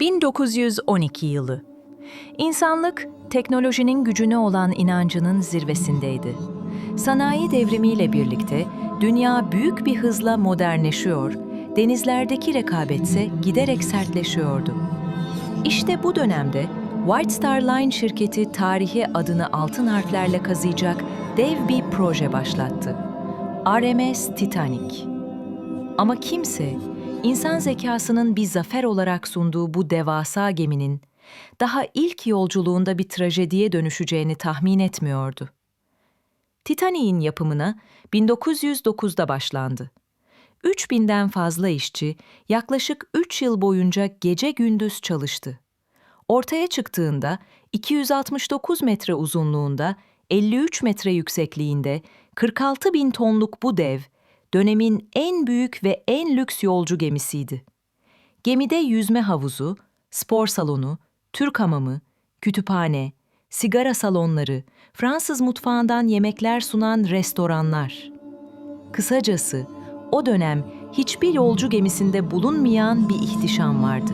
1912 yılı. İnsanlık, teknolojinin gücüne olan inancının zirvesindeydi. Sanayi devrimiyle birlikte dünya büyük bir hızla modernleşiyor, denizlerdeki rekabetse giderek sertleşiyordu. İşte bu dönemde White Star Line şirketi tarihe adını altın harflerle kazıyacak dev bir proje başlattı. RMS Titanic. Ama kimse insan zekasının bir zafer olarak sunduğu bu devasa geminin daha ilk yolculuğunda bir trajediye dönüşeceğini tahmin etmiyordu. Titanic'in yapımına 1909'da başlandı. 3000'den fazla işçi yaklaşık 3 yıl boyunca gece gündüz çalıştı. Ortaya çıktığında 269 metre uzunluğunda, 53 metre yüksekliğinde 46 bin tonluk bu dev, dönemin en büyük ve en lüks yolcu gemisiydi. Gemide yüzme havuzu, spor salonu, Türk hamamı, kütüphane, sigara salonları, Fransız mutfağından yemekler sunan restoranlar. Kısacası o dönem hiçbir yolcu gemisinde bulunmayan bir ihtişam vardı.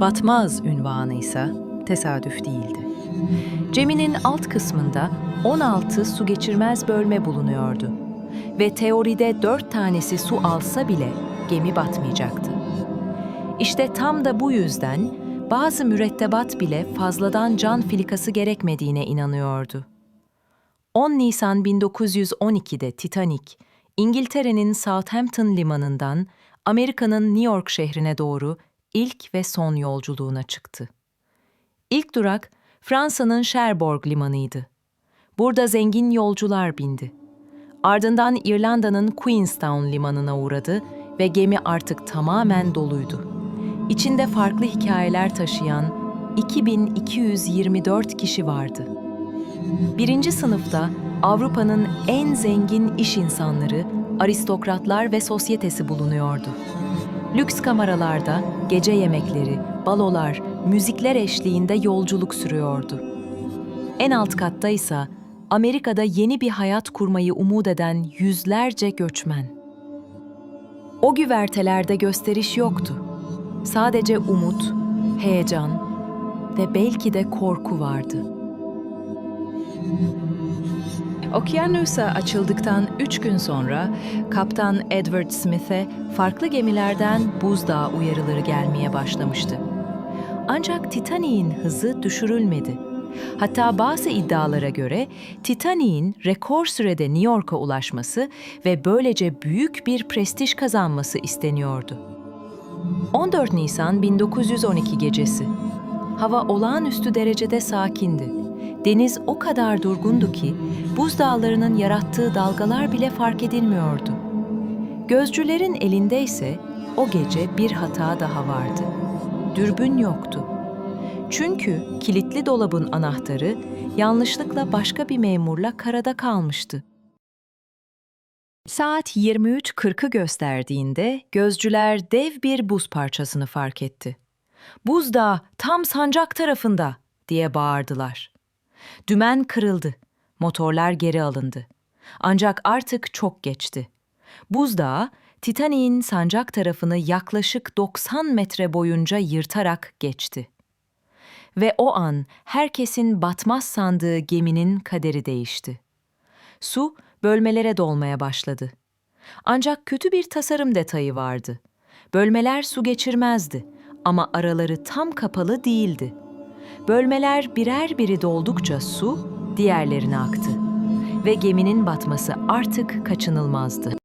Batmaz ünvanı ise tesadüf değildi. Geminin alt kısmında 16 su geçirmez bölme bulunuyordu ve teoride 4 tanesi su alsa bile gemi batmayacaktı. İşte tam da bu yüzden bazı mürettebat bile fazladan can filikası gerekmediğine inanıyordu. 10 Nisan 1912'de Titanic, İngiltere'nin Southampton limanından Amerika'nın New York şehrine doğru ilk ve son yolculuğuna çıktı. İlk durak Fransa'nın Cherbourg limanıydı. Burada zengin yolcular bindi. Ardından İrlanda'nın Queenstown limanına uğradı ve gemi artık tamamen doluydu. İçinde farklı hikayeler taşıyan 2224 kişi vardı. Birinci sınıfta Avrupa'nın en zengin iş insanları, aristokratlar ve sosyetesi bulunuyordu. Lüks kameralarda gece yemekleri, balolar, müzikler eşliğinde yolculuk sürüyordu. En alt katta ise Amerika'da yeni bir hayat kurmayı umut eden yüzlerce göçmen. O güvertelerde gösteriş yoktu. Sadece umut, heyecan ve belki de korku vardı. Okyanusa açıldıktan üç gün sonra Kaptan Edward Smith'e farklı gemilerden buzdağı uyarıları gelmeye başlamıştı. Ancak Titanic'in hızı düşürülmedi. Hatta bazı iddialara göre Titanic'in rekor sürede New York'a ulaşması ve böylece büyük bir prestij kazanması isteniyordu. 14 Nisan 1912 gecesi. Hava olağanüstü derecede sakindi. Deniz o kadar durgundu ki buzdağlarının yarattığı dalgalar bile fark edilmiyordu. Gözcülerin elinde ise o gece bir hata daha vardı. Dürbün yoktu. Çünkü kilitli dolabın anahtarı yanlışlıkla başka bir memurla karada kalmıştı. Saat 23.40'ı gösterdiğinde gözcüler dev bir buz parçasını fark etti. Buzdağı tam sancak tarafında diye bağırdılar. Dümen kırıldı. Motorlar geri alındı. Ancak artık çok geçti. Buzdağı Titanic'in sancak tarafını yaklaşık 90 metre boyunca yırtarak geçti. Ve o an herkesin batmaz sandığı geminin kaderi değişti. Su bölmelere dolmaya başladı. Ancak kötü bir tasarım detayı vardı. Bölmeler su geçirmezdi ama araları tam kapalı değildi. Bölmeler birer biri doldukça su diğerlerine aktı ve geminin batması artık kaçınılmazdı.